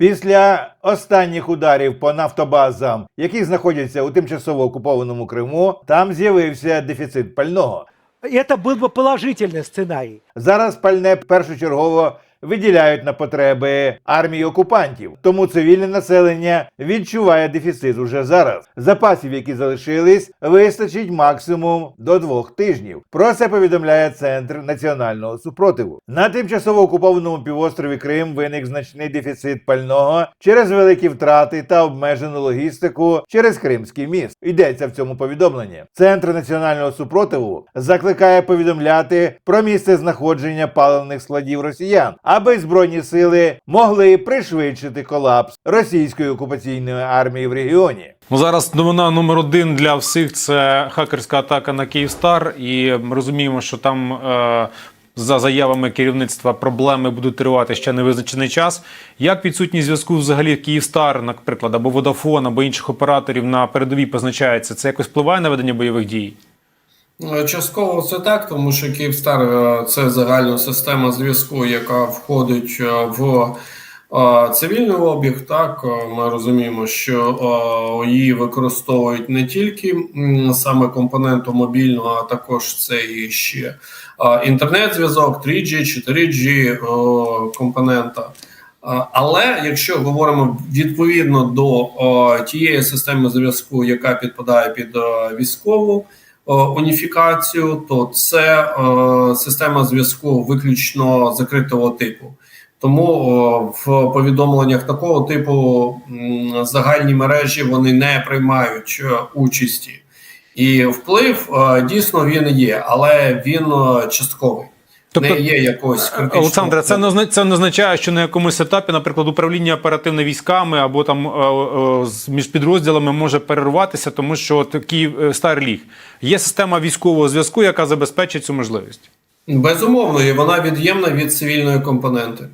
Після останніх ударів по нафтобазам, які знаходяться у тимчасово окупованому Криму, там з'явився дефіцит пального. Это был бы положительный сценарий. Зараз пальне першочергово виділяють на потреби армії окупантів, тому цивільне населення відчуває дефіцит уже зараз. Запасів, які залишились, вистачить максимум до двох тижнів. Про це повідомляє Центр національного супротиву. На тимчасово окупованому півострові Крим виник значний дефіцит пального через великі втрати та обмежену логістику через Кримський міст. Йдеться в цьому повідомленні. Центр національного супротиву закликає повідомляти про місце знаходження паливних складів росіян, аби збройні сили могли пришвидшити колапс російської окупаційної армії в регіоні. Ну, зараз новина номер один для всіх це хакерська атака на Київстар. І ми розуміємо, що там е, за заявами керівництва проблеми будуть тривати ще невизначений час. Як відсутність зв'язку взагалі Київстар, наприклад, або Водафон, або інших операторів на передовій позначається, це якось впливає на ведення бойових дій? Е, Частково це так, тому що Київстар е, це загальна система зв'язку, яка входить е, в е, цивільний обіг. Так ми розуміємо, що її використовують не тільки саме компоненту мобільного, а також це і ще інтернет-зв'язок, 3G, 4G е, компонента. Але якщо говоримо відповідно до тієї системи зв'язку, яка підпадає під військову уніфікацію, то це е, система зв'язку виключно закритого типу. Тому е, в повідомленнях такого типу загальні мережі вони не приймають е, участі, і вплив е, дійсно він є, але він е, частковий. Тобто- не є якось Олександра. Олександре, це не це не означає, що на якомусь етапі, наприклад, управління оперативними військами або там е, е, між підрозділами може перерватися, тому що такий е, Старліг. Є система військового зв'язку, яка забезпечить цю можливість. Безумовно, і вона від'ємна від цивільної компоненти.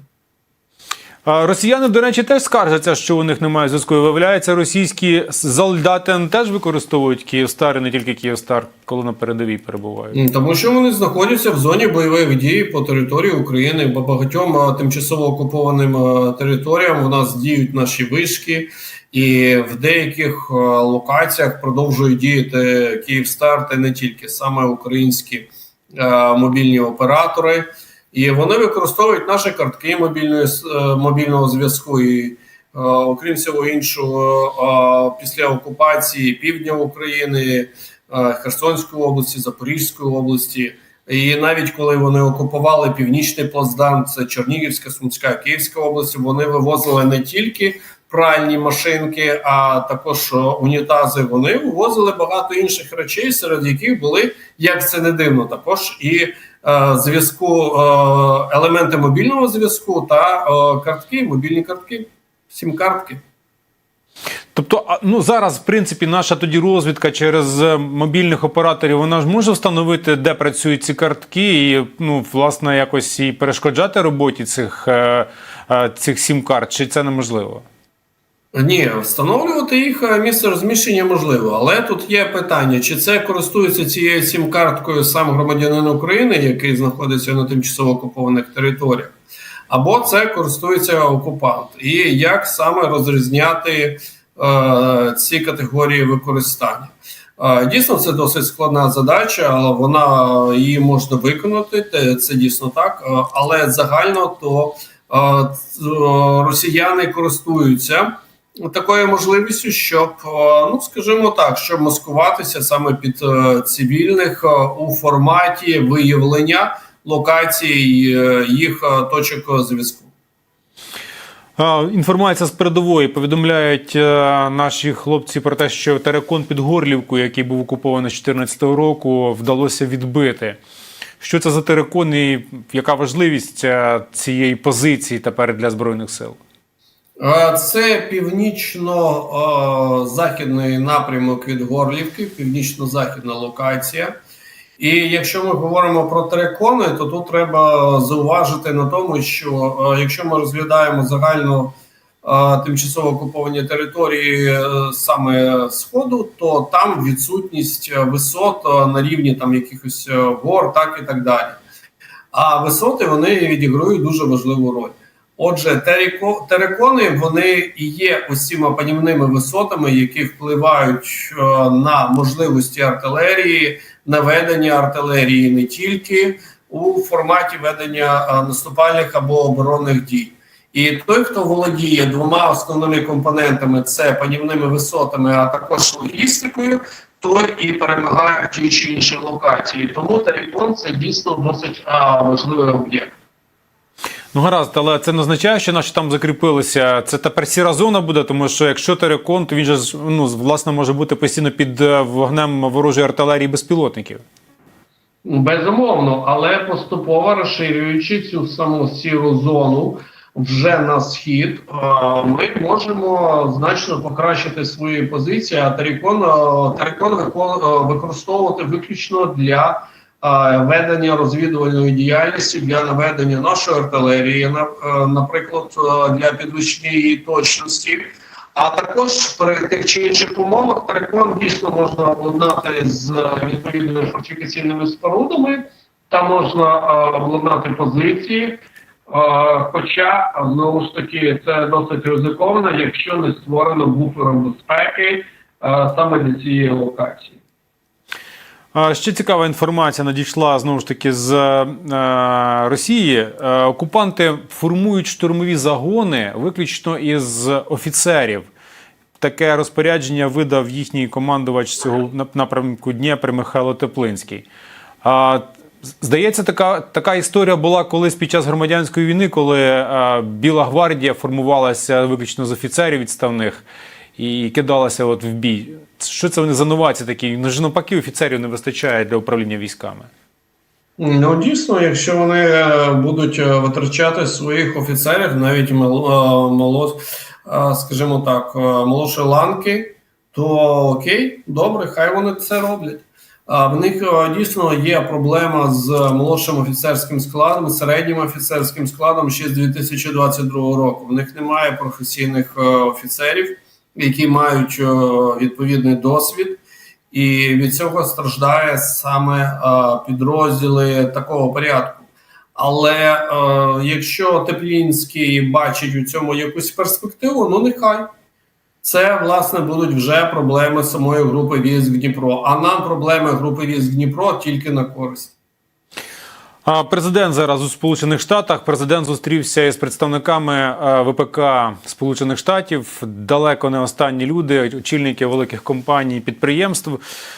Росіяни, до речі, теж скаржаться, що у них немає зв'язку. Виявляється, російські солдати теж використовують Київстар, і не тільки Київстар, коли на передовій перебувають. Тому що вони знаходяться в зоні бойових дій по території України, бо багатьом тимчасово окупованим територіям у нас діють наші вишки, і в деяких локаціях продовжують діяти Київстар та не тільки саме українські мобільні оператори. І вони використовують наші картки мобільної е, мобільного зв'язку. І е, окрім всього іншого, е, після окупації півдня України, Херсонської області, Запорізької області. І навіть коли вони окупували північний плацдарм, це Чернігівська, Сумська, Київська області, вони вивозили не тільки пральні машинки, а також унітази. Вони вивозили багато інших речей, серед яких були, як це не дивно, також і зв'язку е, елементи мобільного зв'язку та е, картки, мобільні картки, сім-картки. Тобто, ну зараз, в принципі, наша тоді розвідка через е, мобільних операторів, вона ж може встановити, де працюють ці картки, і ну, власне, якось і перешкоджати роботі цих, е, е, цих сім-карт, чи це неможливо? Ні, встановлювати їх е, місце розміщення можливо, але тут є питання: чи це користується цією сім-карткою сам громадянин України, який знаходиться на тимчасово окупованих територіях, або це користується окупант, і як саме розрізняти е, ці категорії використання? Е, Дійсно, це досить складна задача, але вона її можна виконати. Це дійсно так. Е, Але загально то е, е, росіяни користуються такою можливістю, щоб, е, ну скажімо так, щоб маскуватися саме під е, цивільних е, у форматі виявлення локацій е, їх точок зв'язку. Інформація з передової повідомляють наші хлопці про те, що теракон під Горлівку, який був окупований з 2014 року, вдалося відбити. Що це за теракон і яка важливість цієї позиції тепер для збройних сил? Е, Це північно-західний напрямок від Горлівки, північно-західна локація. І якщо ми говоримо про терекони, то тут треба зауважити на тому, що е, якщо ми розглядаємо загально е, тимчасово окуповані території саме сходу, то там відсутність висот на рівні там якихось гор, так і так далі. А висоти вони відіграють дуже важливу роль. Отже, терикони вони і є цими панівними висотами, які впливають е, на можливості артилерії, на ведення артилерії не тільки у форматі ведення е, наступальних або оборонних дій. І той, хто володіє двома основними компонентами, це панівними висотами, а також логістикою, той і перемагає в тій чи іншій локації. Тому Терекон це дійсно досить а, важливий об'єкт. Ну гаразд, але це не означає, що наші там закріпилися. Це тепер сіра зона буде, тому що якщо терекон, то він же ну власне може бути постійно під е, вогнем ворожої артилерії безпілотників. Безумовно, але поступово розширюючи цю саму сіру зону вже на схід, е, ми можемо значно покращити свої позиції. А Терекон, е, Терекон використовувати виключно для ведення розвідувальної діяльності, для наведення нашої артилерії, е, наприклад, е, для підвищення її точності. А також при тих чи інших умовах перекон дійсно можна обладнати з відповідними фортифікаційними спорудами, там можна е, обладнати позиції. Е, хоча знову ж таки це досить ризиковано, якщо не створено буфером безпеки е, саме для цієї локації. Ще цікава інформація надійшла знову ж таки з е, Росії. Е, окупанти формують штурмові загони виключно із офіцерів. Таке розпорядження видав їхній командувач цього напрямку Дніпр Михайло Теплинський. З- здається, така, така історія була колись під час громадянської війни, коли е, Біла гвардія формувалася виключно з офіцерів відставних і кидалася от в бій. Що це вони за новації такі? Ну навпаки, офіцерів не вистачає для управління військами. Ну дійсно, якщо вони е, будуть е, витрачати своїх офіцерів, навіть е, мало е, скажімо так, е, ланки, то окей, добре, хай вони це роблять. А в них дійсно є проблема з молодшим офіцерським складом, середнім офіцерським складом ще з 2022 року. В них немає професійних офіцерів, які мають е, відповідний досвід. І від цього страждає саме е, підрозділи такого порядку. Але е, якщо Теплінський бачить у цьому якусь перспективу, ну нехай. Це власне будуть вже проблеми самої групи військ Дніпро. А нам проблеми групи військ Дніпро тільки на користь. Президент зараз у Сполучених Штатах. Президент зустрівся із представниками е, ВПК Сполучених Штатів. Далеко не останні люди, очільники великих компаній, підприємств.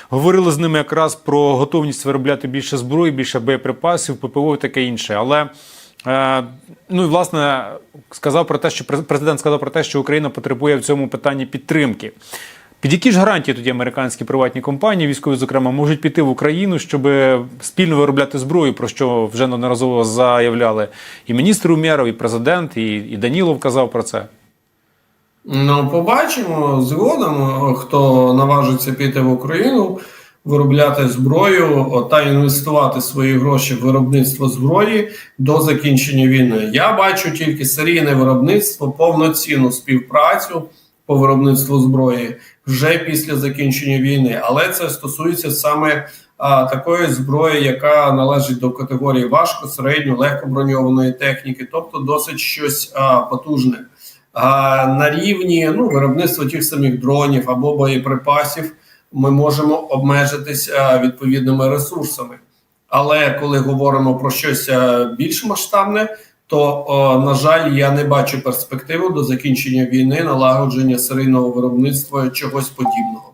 Говорили з ними якраз про готовність виробляти більше зброї, більше боєприпасів, ППО і таке інше. Але е, ну і власне сказав про те, що президент сказав про те, що Україна потребує в цьому питанні підтримки. Під які ж гарантії тоді американські приватні компанії, військові, зокрема, можуть піти в Україну, щоб спільно виробляти зброю, про що вже неодноразово заявляли і міністр Умєров, і президент, і, і Данілов казав про це. Ну, побачимо згодом, хто наважиться піти в Україну, виробляти зброю та інвестувати свої гроші в виробництво зброї до закінчення війни. Я бачу тільки серійне виробництво, повноцінну співпрацю по виробництву зброї вже після закінчення війни. Але це стосується саме а, такої зброї, яка належить до категорії важко, середньо, легкоброньованої техніки, тобто досить щось а, потужне. А на рівні ну, виробництва тих самих дронів або боєприпасів ми можемо обмежитись а, відповідними ресурсами. Але коли говоримо про щось більш масштабне, то на жаль, я не бачу перспективу до закінчення війни, налагодження серійного виробництва чогось подібного.